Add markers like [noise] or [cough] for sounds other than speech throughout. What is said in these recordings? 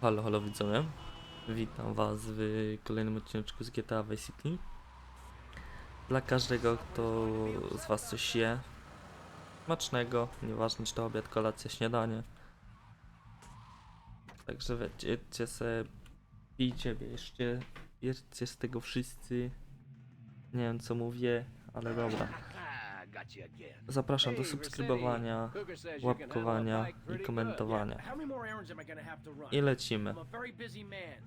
Halo, halo widzowie. Witam was w kolejnym odcineczku z GTA Vice City. Dla każdego, kto z was coś je, smacznego, nieważne czy to obiad, kolacja, śniadanie. Także wiecie, se, pijcie, bierzcie, bierzcie z tego wszyscy. Nie wiem co mówię, ale dobra. Got you again. Zapraszam do subskrybowania, Cougar says you can handle a łapkowania i komentowania. How many more errands am I gonna have to run? I lecimy. I'm a very busy man.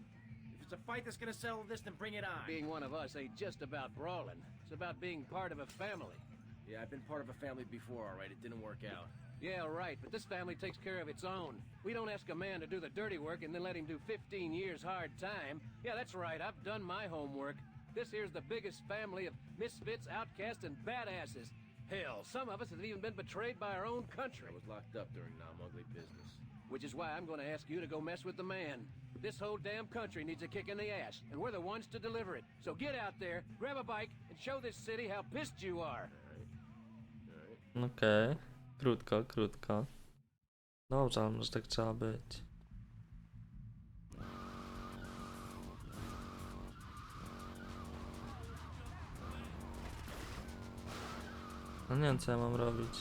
If it's a fight that's gonna settle this, then bring it on. Being one of us ain't just about brawling. It's about being part of a family. Yeah, I've been part of a family before, all right? It didn't work out. Yeah, right, but this family takes care of its own. We don't ask a man to do the dirty work and then let him do 15 years hard time. Yeah, that's right, I've done my homework. This here's the biggest family of misfits, outcasts, and badasses. Hell, some of us have even been betrayed by our own country. I was locked up during non-ugly business. Which is why I'm going to ask you to go mess with the man. This whole damn country needs a kick in the ass, and we're the ones to deliver it. So get out there, grab a bike, and show this city how pissed you are. Okej, krótko, krótko. Dobrze, ale może tak trzeba być. No nie wiem co ja mam robić.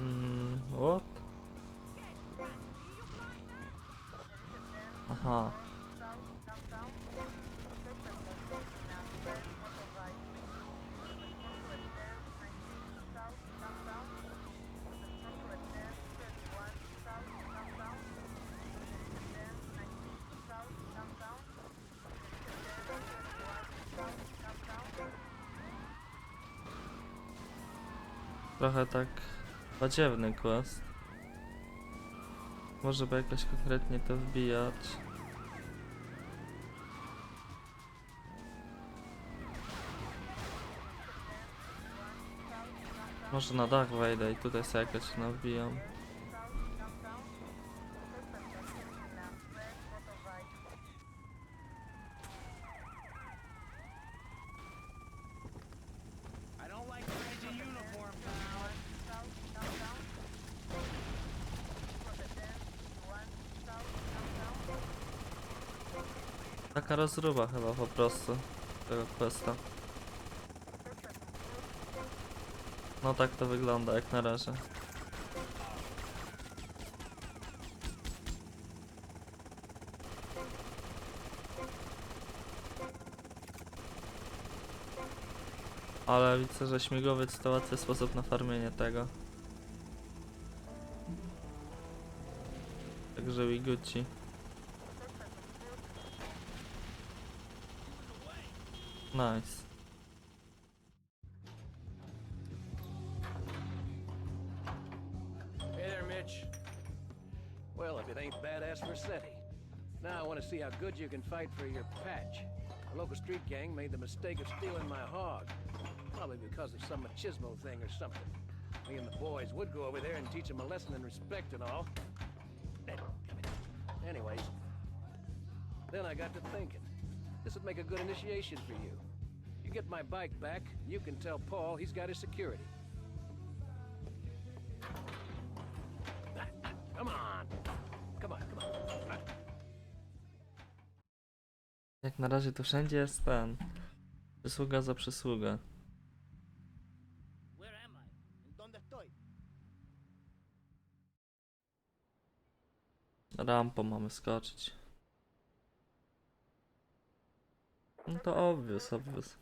Mm, what? Aha. Trochę tak badziewny quest. Może by jakoś konkretnie to wbijać. Może na dach wejdę i tutaj sobie jakoś nabijam. I don't like the uniform, pal. Taka rozruba chyba po prostu tego questa. No tak to wygląda jak na razie. Ale widzę, że śmigłowiec to łatwy sposób na farmienie tego. Także Wiguci. Nice. Hey there, Mitch. Well, if it ain't badass Rossetti. Now I want to see how good you can fight for your patch. A local street gang made the mistake of stealing my hog. Probably because of some machismo thing or something. Me and the boys would go over there and teach them a lesson in respect and all. Anyways, then I got to thinking. This would make a good initiation for you. You get my bike back, you can tell Paul he's got his security. Come on. Come on, come on. Jak na razie to wszędzie jest ten. Przysługa za przysługę. Where am I? ¿En dónde estoy? Rampą mamy skoczyć. No to obvious, obvious.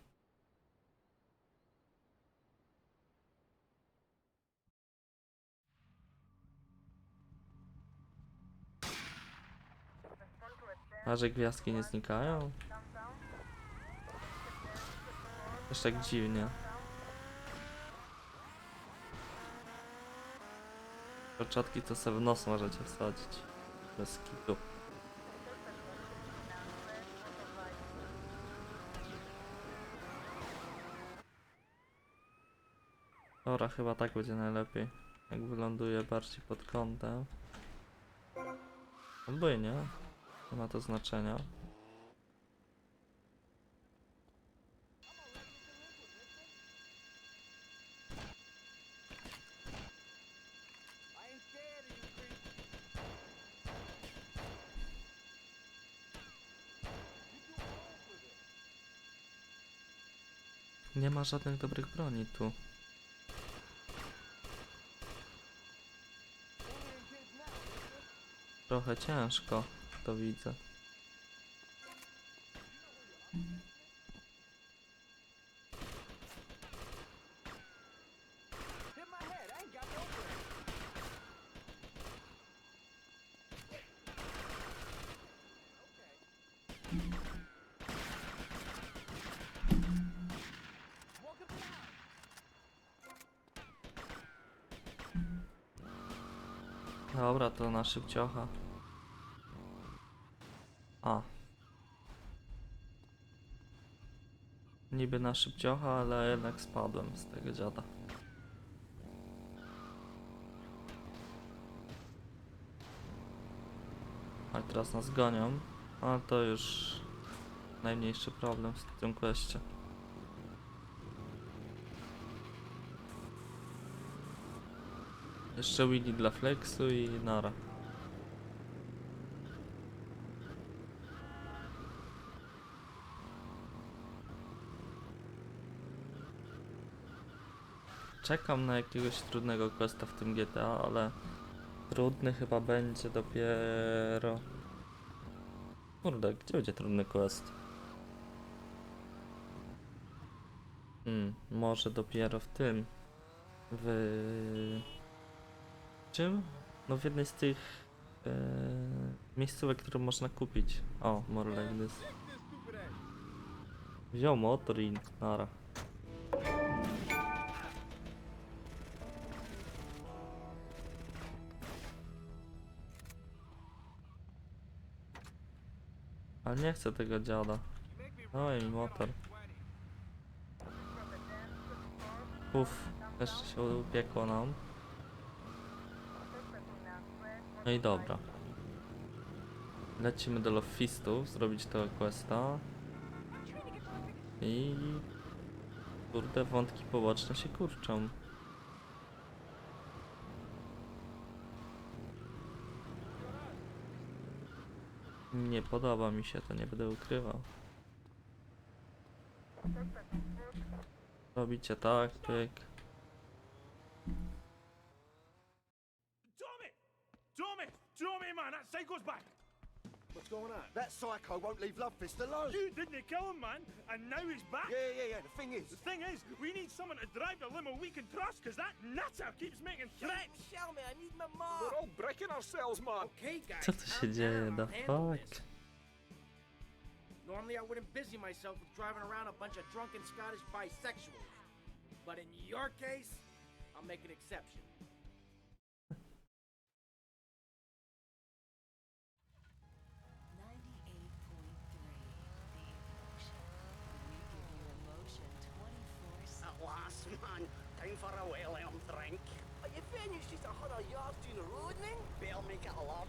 A że gwiazdki nie znikają? Też tak dziwnie. Początki to sobie w nos możecie wsadzić. Bez kitu. Ora chyba tak będzie najlepiej. Jak wyląduje bardziej pod kątem. Albo nie. Nie ma to znaczenia. Nie ma żadnych dobrych broni tu. Trochę ciężko, to widzę. Dobra, to na szybciocha. A. Niby na szybciocha, ale jednak spadłem z tego dziada. A teraz nas gonią. A to już najmniejszy problem w tym kwestii. Jeszcze Willy dla Flexu i Nara. Czekam na jakiegoś trudnego questa w tym GTA, ale trudny chyba będzie dopiero... Kurde, gdzie będzie trudny quest? Hmm, może dopiero w tym. W... Czym? No w jednej z tych e, miejscówek, które można kupić. O, more like this. Wziął motor i nara. Ale nie chcę tego dziada. Dawaj mi motor. Uff, jeszcze się upiekło nam. No i dobra. Lecimy do Lofistów, zrobić tego questa. I... Kurde, wątki poboczne się kurczą. Nie podoba mi się to, nie będę ukrywał. Robicie tak, pyk. Tommy! Tommy! Tommy, man! That psycho's back! What's going on? That psycho won't leave Lovefist alone. You didn't kill him, man! And now he's back! Yeah, yeah, yeah. The thing is, The thing is, we need someone to drive the limo we can trust, because that nutter keeps making threats! Show me, I need my mom. we're all breaking ourselves, man. Okay, guys. Co tu się calm dzieje? The I'll fuck? Normally, I wouldn't busy myself with driving around a bunch of drunken Scottish bisexuals. But in your case, I'll make an exception.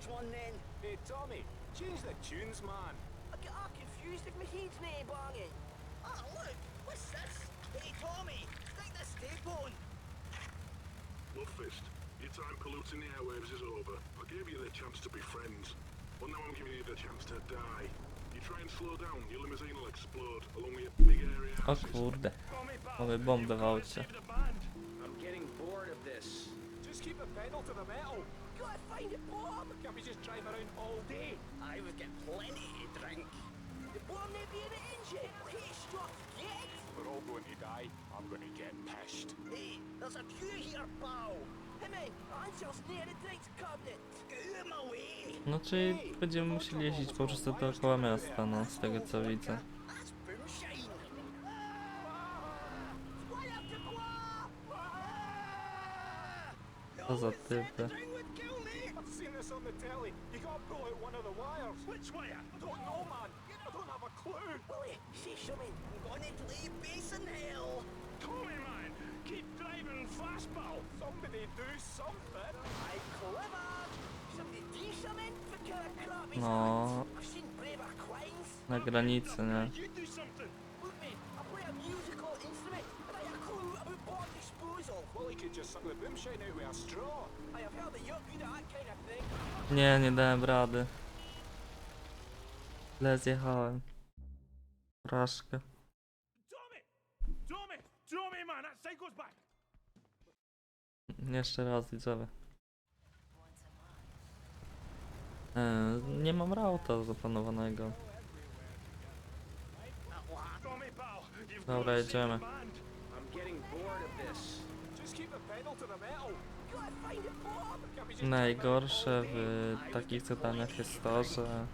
Make it a large one then. Hey, Tommy, change the tunes, man. I get all confused if my head's nae banging. Ah, look! What's this? Hey, Tommy! Stick this tape on! Lovefist, your time polluting the airwaves is over. I gave you the chance to be friends. Well, now I'm giving you the chance to die. You try and slow down, your limousine will explode along with your big area O asses. kurde. Tommy, pal, Mamy bombę w aucie. the band. I'm getting bored of this. Just keep the pedal to the metal. Gotta find a bomb! Can't we just drive around all day? I would get plenty to drink. The bomb may be in the engine. Okay, stop, get it! We're all going to die. I'm going to get pissed. Hey, there's a queue here, pal! No czyli będziemy musieli jeździć po prostu dookoła miasta, no z tego co widzę. Co za typy. Way? I don't know, man. I don't have a clue. Willie, say something. I'm gonna play bass in hell! Tommy, man! Keep driving fast, pal! Somebody do something. I clever. Somebody do something for crap is No. I've seen braver quines. Na granicy, nie? You do something! Look me, I play a musical instrument and I have a clue about bomb disposal. Well, he could just suck the boomshine out with a straw. I have heard that you're good at that kind of thing. Nie, nie dałem rady. Źle zjechałem. Back. Jeszcze raz widzowie. E, nie mam rauta zaplanowanego. Dobra, jedziemy. Najgorsze w takich zadaniach jest to, że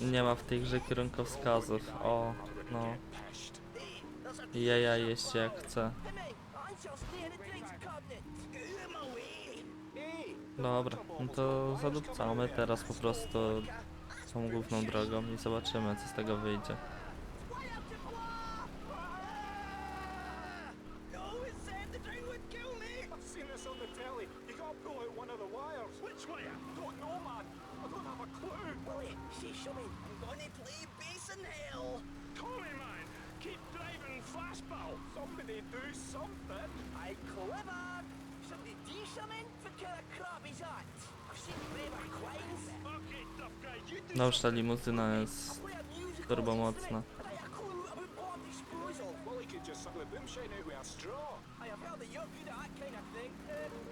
nie ma w tej grze kierunkowskazów. O, no. Ja, ja jeździ jak chcę. Dobra, no to zadupcamy teraz po prostu tą główną drogą i zobaczymy co z tego wyjdzie. Pal. Somebody do something. I clever! Somebody do something? What kind of crap is that? I've seen braver quines. Okay, tough guy, you do No już ta limuzyna jest Play a musical turbomocna. instrument. Have I a clue about bomb disposal? Well, he could just suck the boomshine out with a straw. I have heard that you're good at that kind of thing.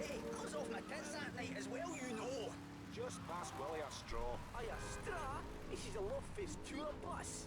Hey, I was off my tits that night as well, you know. Just pass Willie a straw. You a straw? This is a love face tour bus.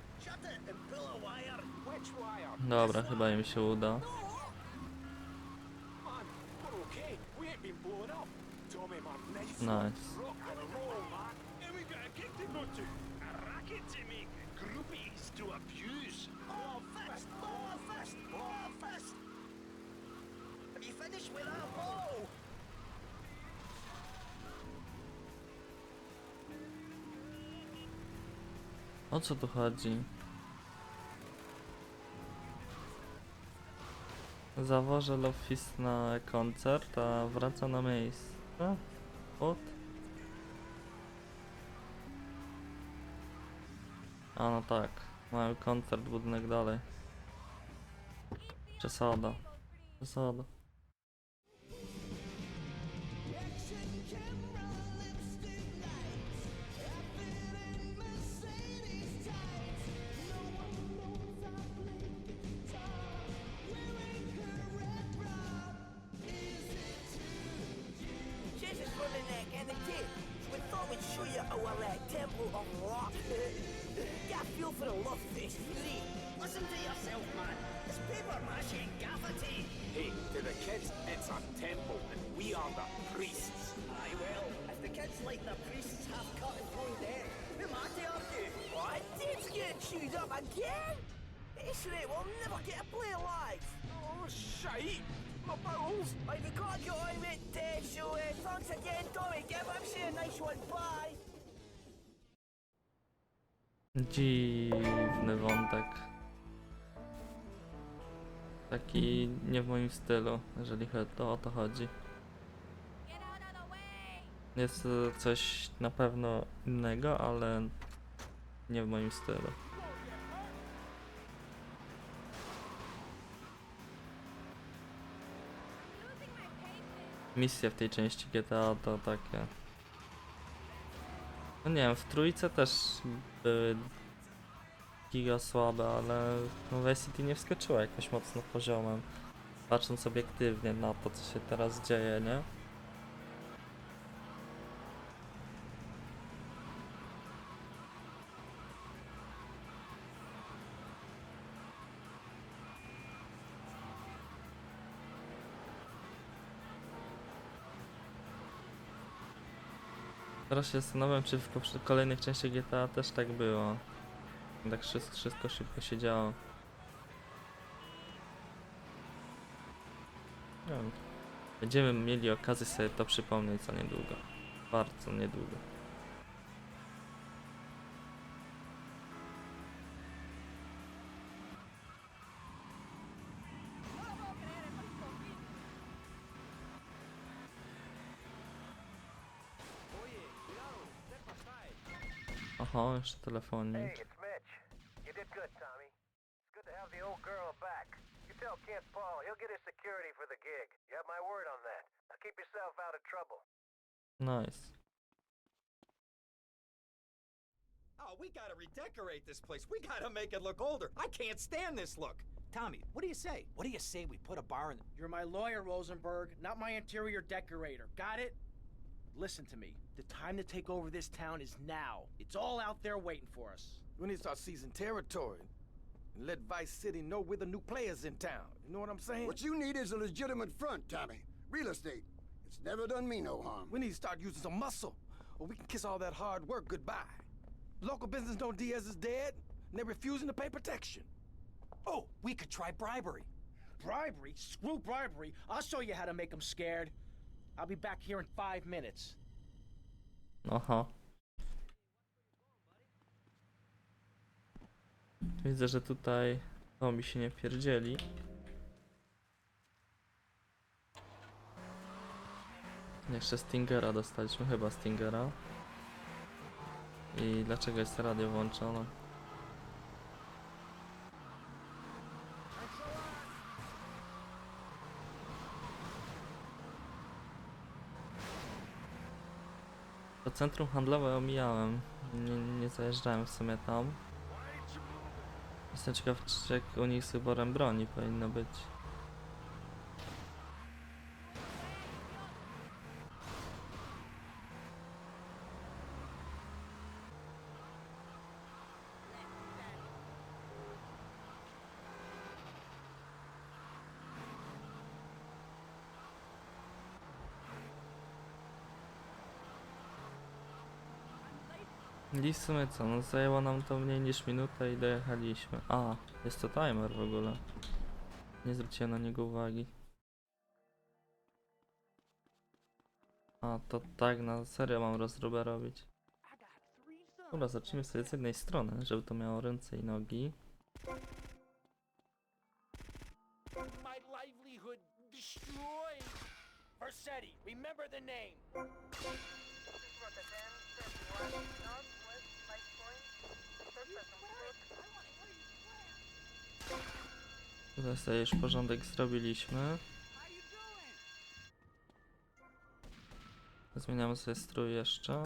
Dobra, chyba im się uda. Nice. Nice. Rock and roll, Zawożę Lofis na koncert, a wraca na miejsce. What? A no tak, mają koncert, budynek dalej. Przesada. Przesada. The neck tip. We thought we'd show you our uh, temple of rock. [laughs] Get a feel for the love. Listen to yourself, man. It's paper mache gaffer tape. Hey, to the kids, it's a temple, and we are the priests. Aye, well, if the kids like the priests half cut and thrown dead, who am I to argue? What? Dave's getting chewed up again? This rate will never get a play live. Oh, shite! My bowels! Uh, so uh, thanks again, Tommy. Give a nice one. Bye. Dziwny wątek. Taki nie w moim stylu, jeżeli to o to chodzi. Jest to coś na pewno innego, ale nie w moim stylu. Misje w tej części GTA to takie. No nie wiem, w trójce też były giga słabe, ale no Vice City nie wskoczyła jakoś mocno poziomem. Patrząc obiektywnie na to, co się teraz dzieje, nie? Teraz się zastanawiam, czy w kolejnych częściach GTA też tak było. Tak wszystko, wszystko szybko się działo. Będziemy mieli okazję sobie to przypomnieć za niedługo. Bardzo niedługo. Oho, jeszcze telefonik. it's Mitch. You did good, Tommy. It's good to have the old girl back. You tell Kent Paul he'll get his security for the gig. You have my word on that. Now keep yourself out of trouble. Nice. Oh, we gotta redecorate this place. We gotta make it look older. I can't stand this look. Tommy, what do you say? What do you say we put a bar in? You're my lawyer, Rosenberg, not my interior decorator. Got it? Listen to me. The time to take over this town is now. It's all out there waiting for us. We need to start seizing territory and let Vice City know we're the new players in town. You know what I'm saying? What you need is a legitimate front, Tommy. Real estate. It's never done me no harm. We need to start using some muscle, or we can kiss all that hard work goodbye. Local business know Diaz is dead, and they're refusing to pay protection. Oh, we could try bribery. Bribery? Screw bribery. I'll show you how to make them scared. I'll be back here in five minutes. Widzę, że tutaj mi się nie pierdzieli. Jeszcze Stingera dostaliśmy, chyba Stingera. I dlaczego jest radio włączone? To centrum handlowe omijałem. Nie, nie zajeżdżałem w sumie tam. Jestem ciekaw, czy jak u nich z wyborem broni powinno być. Sumie co, no zajęło nam to mniej niż minutę i dojechaliśmy. A, jest to timer w ogóle. Nie zwróciłem na niego uwagi. A, to tak na serio mam rozróbę robić. Dobra, zacznijmy sobie z jednej strony, żeby to miało ręce i nogi. Versetti, remember the name. Tutaj już porządek zrobiliśmy. Zmieniamy sobie strój jeszcze.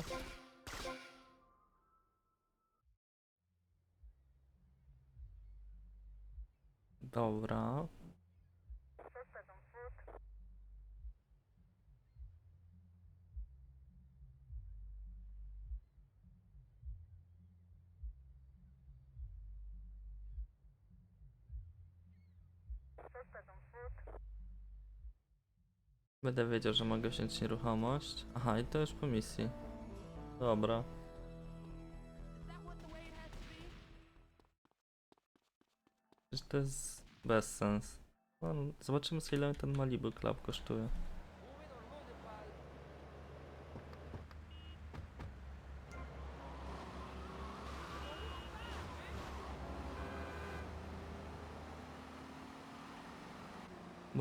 Dobra. Będę wiedział, że mogę wziąć nieruchomość. Aha, i to już po misji. Dobra. Przecież to jest bez sens. No, zobaczymy sobie ile ten Malibu Club kosztuje.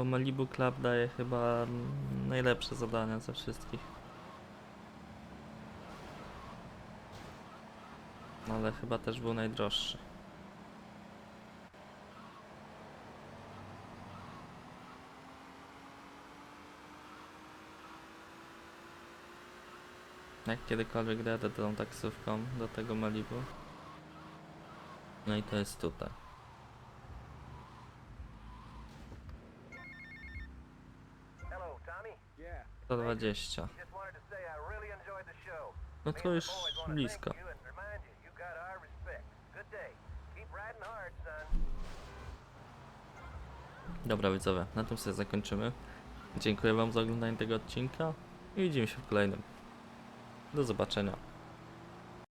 Malibu Club daje chyba najlepsze zadania ze wszystkich. Ale chyba też był najdroższy. Jak kiedykolwiek dojadę tą taksówką do tego Malibu. No i to jest tutaj. 120. No to już blisko. Dobra widzowie, na tym sobie zakończymy. Dziękuję wam za oglądanie tego odcinka i widzimy się w kolejnym. Do zobaczenia.